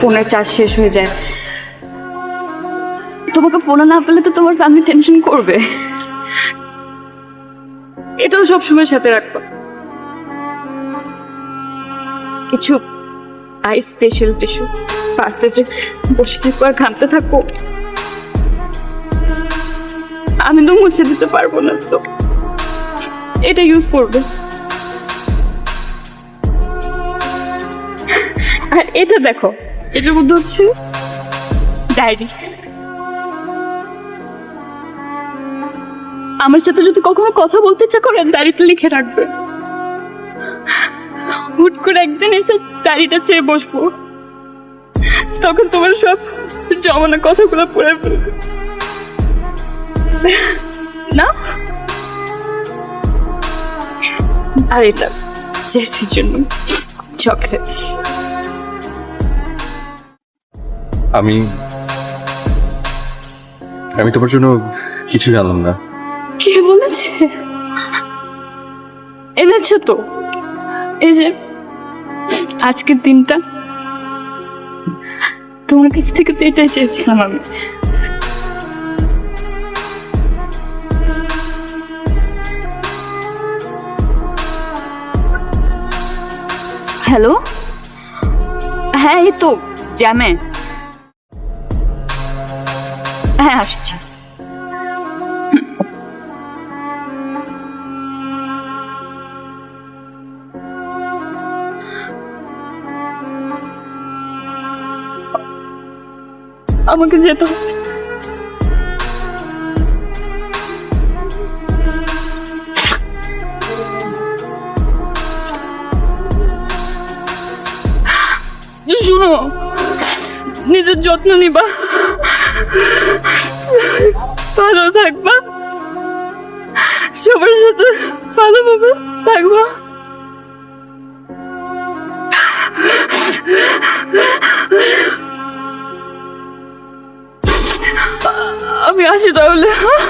ফোনের চার্জ শেষ হয়ে যায়। তোমাকে ফোনে না পেলে তো তোমার ফ্যামিলি টেনশন করবে। এটাও সাথে কিছু আই স্পেশাল টিস্যু পাশে যে বসে থাকো আর ঘামতে থাকো, আমি তো মুছে দিতে পারব না তো। এটা ইউজ করবে। আর এটা দেখো। এটার মধ্যে হচ্ছে ডায়েরি। আমার সাথে যদি কখনো কথা বলতে ইচ্ছা করেন ডায়েরিতে লিখে রাখবে। হুট করে একদিন এসে ডায়েরিটা চেয়ে বসবো। তখন তোমার সব জমানো কথাগুলো পড়ে ফেলবে। না? আর এটা জেসির জন্য। চকলেটস। আমি আমি তোমার জন্য কিছু জানলাম না। কে বলেছে? এনেছো তো? এই যে, আজকের দিনটা। তোমার কাছ থেকে তো এটাই চেয়েছিলাম আমি। হ্যালো? হ্যাঁ এই তো, জ্যামে। হ্যাঁ আসছি। আমাকে যেতে হবে। শুনো নিজের যত্ন নিবা। ভালো থাকবা সবার সাথে ভালোভাবে থাকবা আমি আসি তাহলে হ্যাঁ?